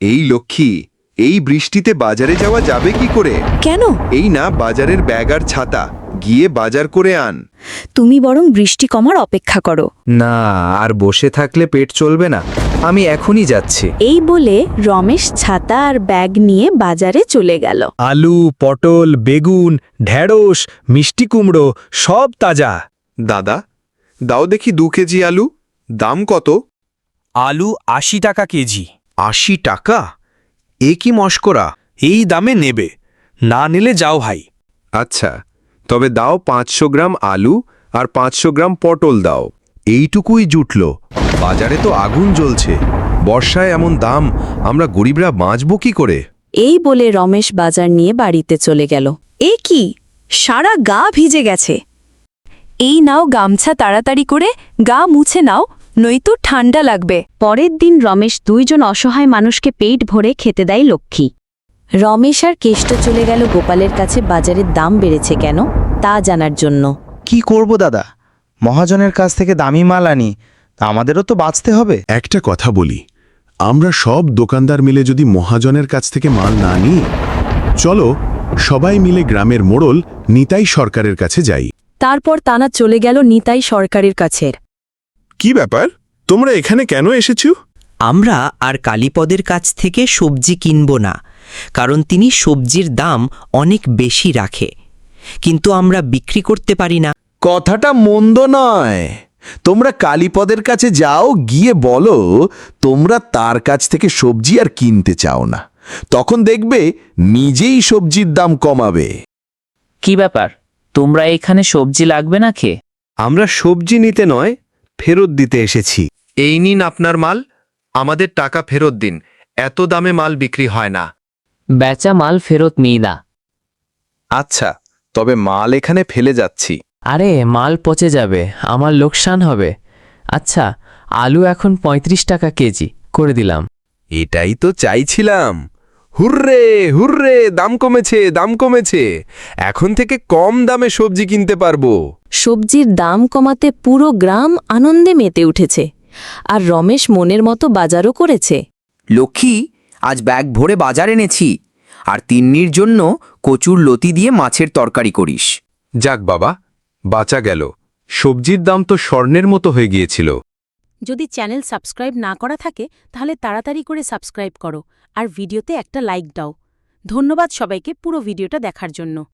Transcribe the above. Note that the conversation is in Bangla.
এই লক্ষ্মী এই বৃষ্টিতে বাজারে যাওয়া যাবে কি করে? কেন? এই না বাজারের ব্যাগ আর ছাতা গিয়ে বাজার করে আন। তুমি বরং বৃষ্টি কমার অপেক্ষা করো। না আর বসে থাকলে পেট চলবে না। আমি এখনই যাচ্ছি। এই বলে রমেশ ছাতা আর ব্যাগ নিয়ে বাজারে চলে গেল। আলু পটল বেগুন ঢেঁড়স মিষ্টি কুমড়ো সব তাজা। দাদা দাও দেখি দু কেজি আলু দাম কত? আলু আশি টাকা কেজি। আশি টাকা? এ কি মস্করা? এই দামে নেবে। না নিলে যাও ভাই। আচ্ছা তবে দাও পাঁচশো গ্রাম আলু আর পাঁচশো গ্রাম পটল দাও। এইটুকুই জুটল। বাজারে তো আগুন জ্বলছে। বর্ষায় এমন দাম আমরা গরিবরা বাঁচব কি করে? এই বলে রমেশ বাজার নিয়ে বাড়িতে চলে গেল। এ কি? সারা গা ভিজে গেছে। এই নাও গামছা তাড়াতাড়ি করে গা মুছে নাও। নয়তো ঠান্ডা লাগবে। পরের দিন রমেশ দুইজন অসহায় মানুষকে পেট ভরে খেতে দেয় লক্ষ্মী। রমেশ আর কেষ্ট চলে গেল গোপালের কাছে বাজারের দাম বেড়েছে কেন তা জানার জন্য। কি করব দাদা? মহাজনের কাছ থেকে দামি মাল আনি তা আমাদেরও তো বাঁচতে হবে। একটা কথা বলি আমরা সব দোকানদার মিলে যদি মহাজনের কাছ থেকে মাল না নিই চলো সবাই মিলে গ্রামের মোড়ল নিতাই সরকারের কাছে যাই। তারপর তানা চলে গেল নিতাই সরকারের কাছে কি ব্যাপার? তোমরা এখানে কেন এসেছ? আমরা আর কালীপদের কাছ থেকে সবজি কিনব না কারণ তিনি সবজির দাম অনেক বেশি রাখে। কিন্তু আমরা বিক্রি করতে পারি না। কথাটা মন্দ নয়। তোমরা কালীপদের কাছে যাও গিয়ে বলো তোমরা তার কাছ থেকে সবজি আর কিনতে চাও না। তখন দেখবে নিজেই সবজির দাম কমাবে। কি ব্যাপার? তোমরা এখানে সবজি লাগবে না খে আমরা সবজি নিতে নয় ফেরত দিতে এসেছি। এই নিন আপনার মাল আমাদের টাকা ফেরত দিন এত দামে মাল বিক্রি হয় না। বেচা মাল ফেরত নিই না। আচ্ছা তবে মাল এখানে ফেলে যাচ্ছি। আরে মাল পচে যাবে আমার লোকসান হবে। আচ্ছা আলু এখন ৩৫ টাকা কেজি করে দিলাম। এটাই তো চাইছিলাম। হুররে হুররে দাম কমেছে দাম কমেছে। এখন থেকে কম দামে সবজি কিনতে পারব। সবজির দাম কমাতে পুরো গ্রাম আনন্দে মেতে উঠেছে আর রমেশ মনের মতো বাজারও করেছে। লক্ষ্মী আজ ব্যাগ ভরে বাজার এনেছি আর তিন্নির জন্য কচুর লতি দিয়ে মাছের তরকারি করিস। যাক বাবা বাঁচা গেল। সবজির দাম তো স্বর্ণের মতো হয়ে গিয়েছিল। যদি চ্যানেল সাবস্ক্রাইব না করা থাকে, তাহলে তাড়াতাড়ি করে সাবস্ক্রাইব করো, আর ভিডিওতে একটা লাইক দাও। ধন্যবাদ সবাইকে পুরো ভিডিওটা দেখার জন্য।